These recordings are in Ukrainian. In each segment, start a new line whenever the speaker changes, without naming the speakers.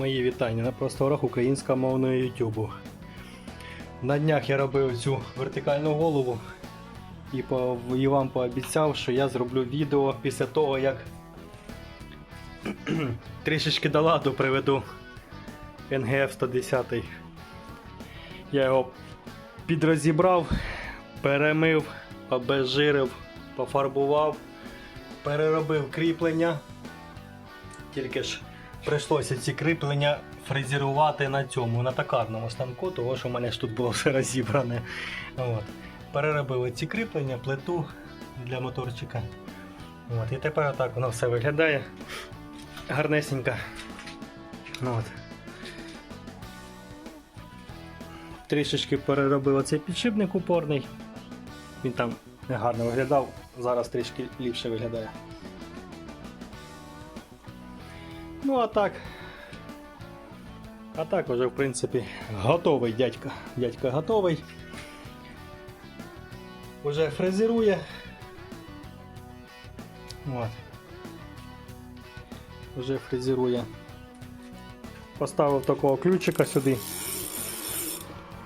Мої вітання на просторах українськомовного Ютубу. На днях я робив цю вертикальну голову і, по, і вам пообіцяв, що я зроблю відео після того, як трішечки до ладу приведу НГФ 110. Я його підрозібрав, перемив, обезжирив, пофарбував, переробив кріплення. Тільки ж прийшлося ці кріплення фрезерувати на цьому, на токарному станку, тому що в мене ж тут було все розібране. От. Переробили ці кріплення, плиту для моторчика. От. І тепер отак воно все виглядає гарнесенько. От. Трішечки переробив оцей підшипник упорний. Він там негарно виглядав, зараз трішки ліпше виглядає. Ну а так. А так уже в принципі готовий дядька. Дядька готовий. Уже фрезерує. От. Уже фрезерує. Поставив такого ключика сюди.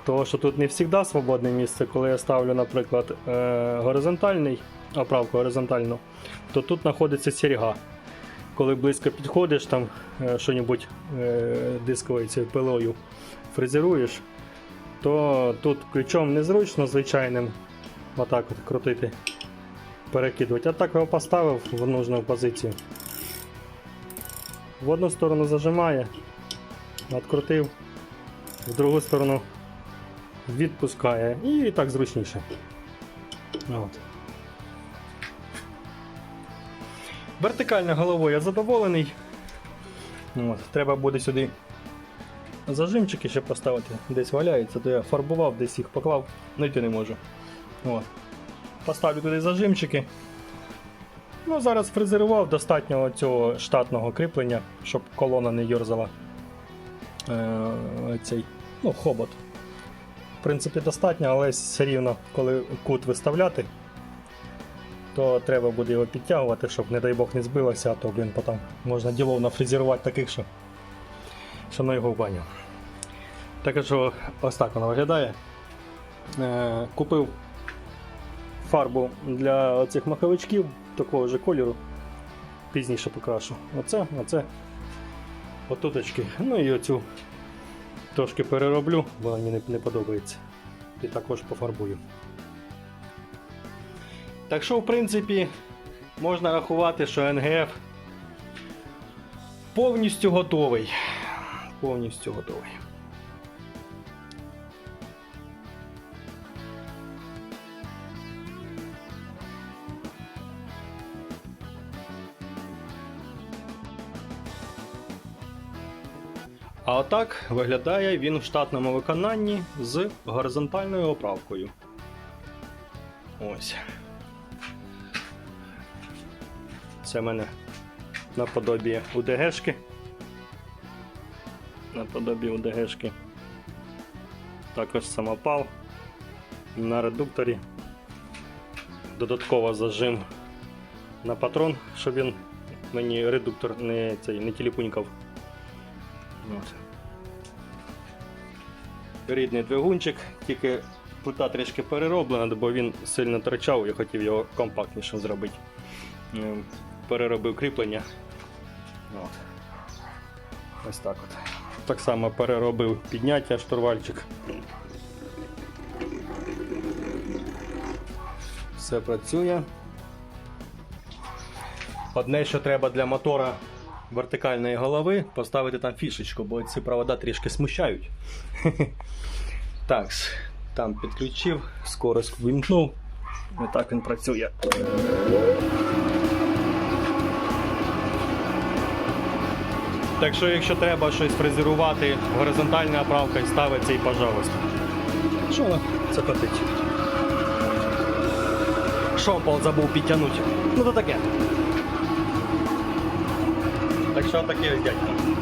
Того, що тут не завжди свободне місце, коли я ставлю, наприклад, е, горизонтальний, оправку горизонтальну, то тут знаходиться серьга коли близько підходиш, там е, що-небудь е, дисковою цією пилою фрезеруєш, то тут ключом незручно звичайним отак от крутити, перекидувати. А так його поставив в нужну позицію. В одну сторону зажимає, відкрутив, в другу сторону відпускає і так зручніше. От. Вертикальною головою я задоволений. От, треба буде сюди зажимчики ще поставити. Десь валяється, то я фарбував, десь їх поклав, знайти не можу. От. Поставлю туди зажимчики. Ну, Зараз фрезерував достатньо цього штатного кріплення, щоб колона не йорзала е, цей ну, хобот. В принципі, достатньо, але все рівно, коли кут виставляти, то треба буде його підтягувати, щоб, не дай Бог, не збилося, а то, блін, потім можна ділов нафрезерувати таких, що, що на його баню. Так що ось так воно виглядає. Е, купив фарбу для оцих маховичків такого ж кольору. Пізніше покрашу. Оце, оце, отуточки. Ну і оцю трошки перероблю, бо мені не подобається. І також пофарбую. Так що, в принципі, можна рахувати, що НГФ повністю готовий. Повністю готовий. А отак виглядає він в штатному виконанні з горизонтальною оправкою. Ось. Це в мене наподобі УДГшки. Наподобі УДГшки. Також самопал на редукторі. Додатково зажим на патрон, щоб він мені редуктор не, цей, не тіліпунькав. От. Рідний двигунчик, тільки плита трішки перероблена, бо він сильно торчав, я хотів його компактнішим зробити. Переробив кріплення. От. Ось так от. Так само переробив підняття штурвальчик. Все працює. Одне, що треба для мотора вертикальної голови, поставити там фішечку, бо ці провода трішки смущають. Так, там підключив, скорость вимкнув. І так він працює. Так що, якщо треба щось фрезерувати, горизонтальна оправка і ставиться і пожалуйста. Що це котить? Шомпол забув підтягнути. Ну то таке. Так що таке дядько.